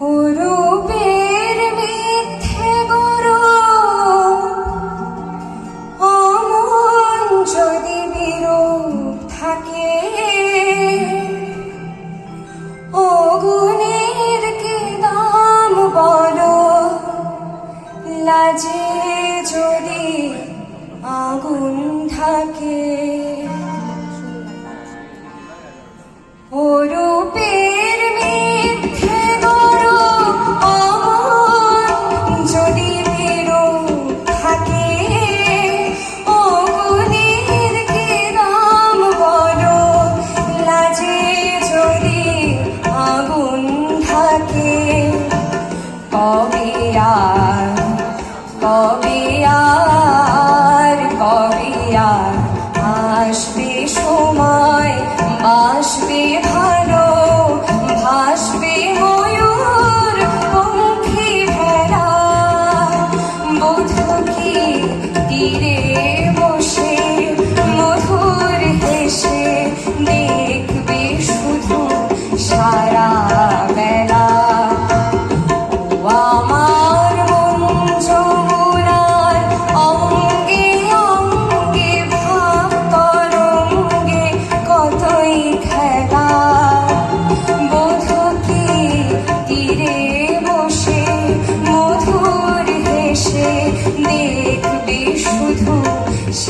Uru 나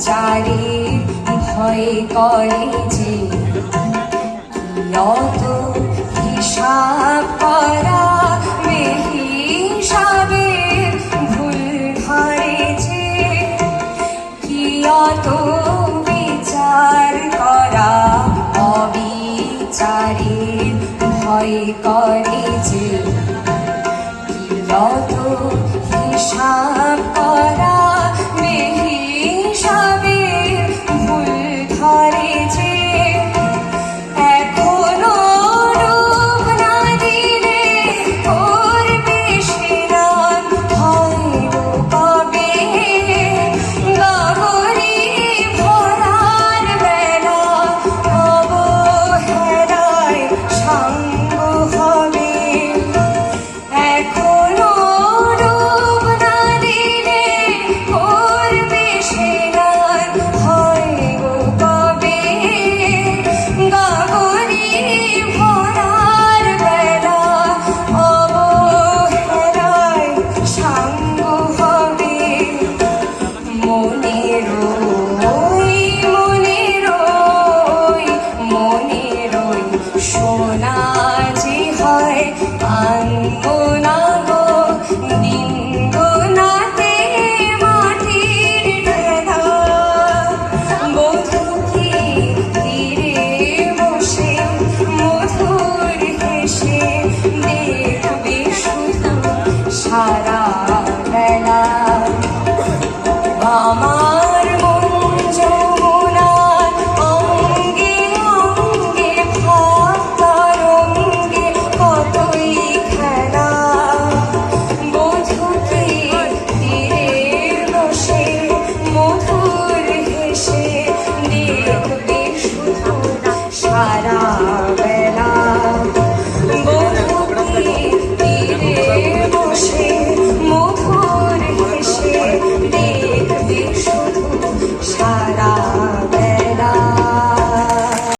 চারি ভয় করে যে অত হিসাব করা হিসাবে ভুল ধরে কি অত বিচার করা অবিচারে ভয় করে কি অত হিসাব করা মেহি